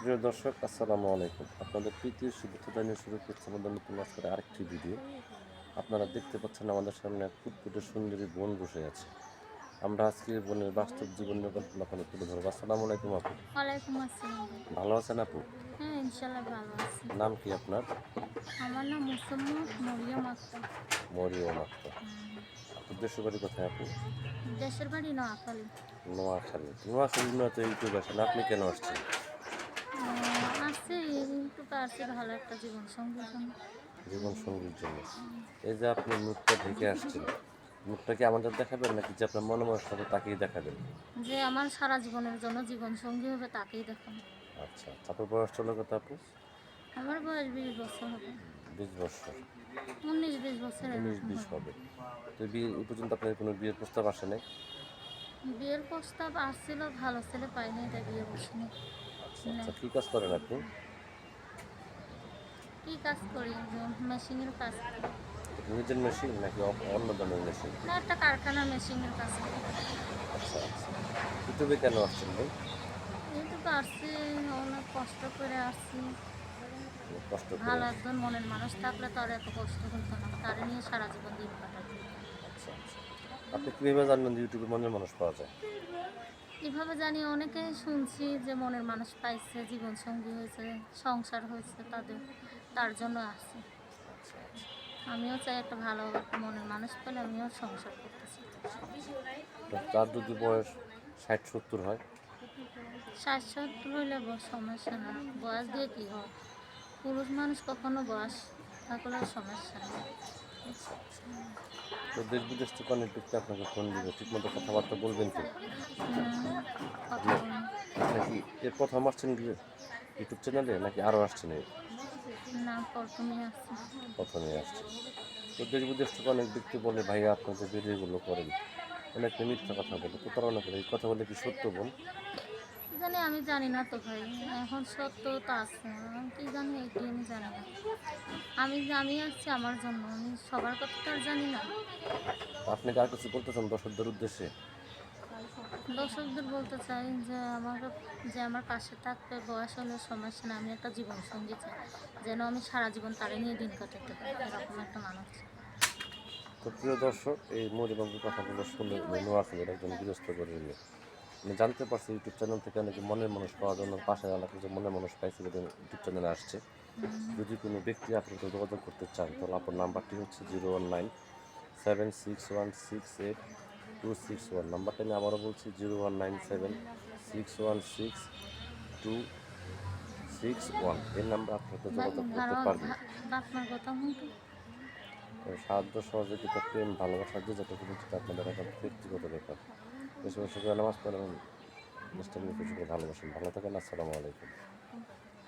প্রিয় দর্শক আসসালামু আলাইকুম। আপনাদের প্রীতির শুভেচ্ছা জানিয়ে শুরু করছে আমাদের নতুন আজকের আরেকটি ভিডিও আপনারা দেখতে পাচ্ছেন আমাদের সামনে এক ফুটফুটে সুন্দরী বোন বসে আছে। আমরা আজকে বোনের বাস্তব জীবন নিয়ে আপনাদের তুলে ধরবো। আসসালামু আলাইকুম আপু। ওয়ালাইকুম আসসালাম। ভালো আছেন আপু? হ্যাঁ ইনশাল্লাহ ভালো আছি। নাম কি আপনার? আমার নাম মুসম্মদ মরিয়ম আক্তার। মরিয়ম আক্তার। আপুর দেশের বাড়ি কোথায় আপু? দেশের বাড়ি নোয়াখালী। নোয়াখালী। নোয়াখালী নয় ইউটিউব আসেন আপনি কেন আসছেন? ইউটিউবে আসছে ভালো একটা জীবন সঙ্গীর জন্য জীবন সঙ্গীর জন্য এই যে আপনি মুখটা ঢেকে আসছেন মুখটা কি আমাদের দেখাবেন নাকি যে আপনার মনে মনে সাথে তাকেই দেখাবেন? যে আমার সারা জীবনের জন্য জীবন সঙ্গী হবে তাকেই দেখানো আচ্ছা আপনার বয়স চলে কত আপু আমার বয়স বিশ বছর হবে। বিশ বছর। উনিশ বিশ বছর উনিশ বিশ হবে। তো বিয়ে এই পর্যন্ত আপনার কোনো বিয়ের প্রস্তাব আসে নাই? বিয়ের প্রস্তাব আসছিল ভালো ছেলে পাইনি তাই বিয়ে বসিনি। আচ্ছা আচ্ছা কী কাজ করেন আপনি? কি কাজ করি? মেশিনের কাজ নিজের মেশিন নাকি অন্য ধরনের মেশিন না একটা কারখানা মেশিনের কাজ করি। আচ্ছা আচ্ছা। ইউটিউবে কেন আসছেন ভাই? ইউটিউবে আসছি অনেক কষ্ট করে আসছি। কষ্ট ভালো একজন মনের মানুষ থাকলে তার এত কষ্ট হতো না। তারে নিয়ে সারা জীবন দিন কাটাতো আচ্ছা আচ্ছা। আপনি কীভাবে জানলেন যে ইউটিউবে মনের মানুষ পাওয়া যায়? এভাবে জানি অনেকে শুনছি যে মনের মানুষ পাইছে জীবন সঙ্গী হয়েছে সংসার হয়েছে তাদের। তার জন্য আসছে। আচ্ছা আমিও চাই একটা ভালো মনের মানুষ পেলে আমিও সংসার করতেছি। তার যদি বয়স ষাট সত্তর হয়? ষাট সত্তর হইলে সমস্যা না। বয়স দিয়ে কী হয়? পুরুষ মানুষ কখনো বয়স থাকলেও সমস্যা আচ্ছা তো দেশ বিদেশ থেকে অনেক ব্যক্তি আপনাকে ফোন দিবে। ঠিকমতো কথাবার্তা বলবেন তো নাকি এর প্রথম আসছেন ইউটিউব চ্যানেলে নাকি আরও আসছেন না প্রথমে আসছে। প্রথমে আসছে। তো দেশ বিদেশ থেকে অনেক ব্যক্তি বলে ভাইয়া আপনি যে ভিডিওগুলো করেন অনেকে মিথ্যা কথা বলে প্রতারণা করে এই কথা বলে কি সত্য বোন? জানি আমি জানি না তো ভাই। এখন সত্য তো আছে। কি জানি এটি আমি জানি না। আমি আমি আসছি আমার জন্য। আমি সবার কথা তো আর জানি না। আপনি কার কিছু বলতেছেন দর্শকদের উদ্দেশ্যে? দর্শকদের বলতে চাই যে আমার যে আমার পাশে থাকবে বয়স হলেও সমস্যা না আমি একটা জীবন সঙ্গী চাই। যেন আমি সারা জীবন তারে নিয়ে দিন কাটাতে পারি এরকম একটা মানুষ তো প্রিয় দর্শক এই মরিবাবুর কথাগুলো শুনে নোয়াখালীর একজন গৃহস্থ করে নিয়ে। আমি জানতে পারছি ইউটিউব চ্যানেল থেকে অনেকে মনের মানুষ পাওয়ার জন্য পাশের এলাকায় যে মনের মানুষ পাইছে বলে ইউটিউব চ্যানেলে আসছে। যদি কোনো ব্যক্তি আপনার যোগাযোগ করতে চান তাহলে আপনার নাম্বারটি হচ্ছে zero one nine seven six one six eight two six one নাম্বারটা আমি আবারও বলছি zero one nine seven six one six two six one এই নাম্বার আপনার সাথে যোগাযোগ করতে পারবেন। সাহায্য সহযোগিতা প্রেম ভালোবাসা যে যত কিছু আপনাদের একটা ব্যক্তিগত ব্যাপার। বেশি বেশি করে নামাজ পড়েন কিছু করে ভালোবাসেন। ভালো থাকেন আসসালামু আলাইকুম।